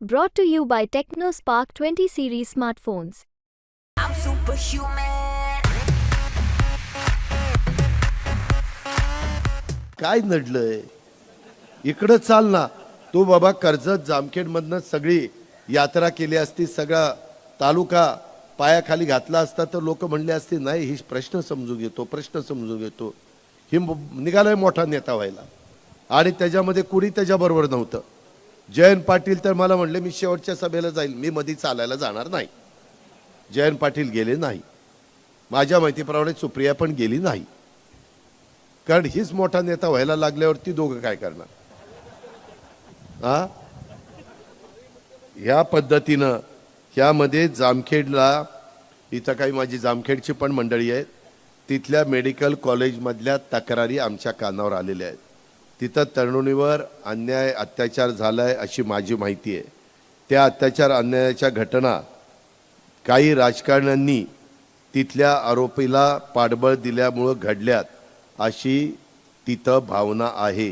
Brought to you by TechnoSpark 20 series smartphones. I'm superhuman. काय नडलंय इकडं चाल ना. तू बाबा कर्जत जामखेडमधनं सगळी यात्रा केली असती सगळा तालुका पायाखाली घातला असता तर लोक म्हणले असते नाही ही प्रश्न समजून घेतो प्रश्न समजून घेतो. ही निघालाय मोठा नेता व्हायला. आणि त्याच्यामध्ये कुणी त्याच्याबरोबर नव्हतं. जयंत पाटील तर मला म्हणले मी शेवटच्या सभेला जाईल. मी मधी चालायला जाणार नाही. जयंत पाटील गेले नाही. माझ्या माहितीप्रमाणे सुप्रिया पण गेली नाही. कारण हीच मोठा नेता व्हायला लागल्यावरती दोघं काय करणार? हा ह्या पद्धतीनं ह्यामध्ये जामखेडला इथं काही माझी जामखेडची पण मंडळी आहेत तिथल्या मेडिकल कॉलेजमधल्या तक्रारी आमच्या कानावर आलेल्या आहेत. तिथं तरुणीवर अन्याय अत्याचार झाला आहे अशी माझी माहिती आहे. त्या अत्याचार अन्यायाच्या घटना काही राजकारण्यांनी तिथल्या आरोपीला पाठबळ दिल्यामुळं घडल्यात अशी तिथं भावना आहे.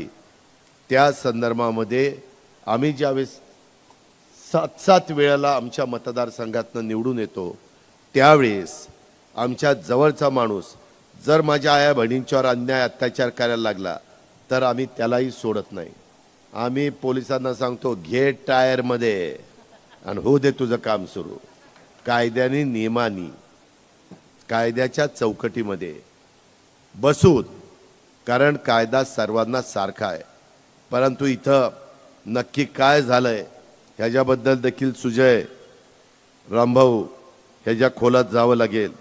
त्या संदर्भामध्ये आम्ही ज्यावेळेस सात सात वेळेला आमच्या मतदारसंघातनं निवडून येतो त्यावेळेस आमच्या जवळचा माणूस जर माझ्या आया बहिणींच्यावर अन्याय अत्याचार करायला लागला तर आम्ही त्यालाही सोडत नाही. आम्ही पोलिसांना सांगतो घे टायरमध्ये आणि होऊ दे तुझं काम सुरू. कायद्याने नियमानी कायद्याच्या चौकटीमध्ये बसून कारण कायदा सर्वांना सारखा आहे. परंतु इथं नक्की काय झालंय ह्याच्याबद्दल देखील सुजय रामभाऊ ह्याच्या खोलात जावं लागेल.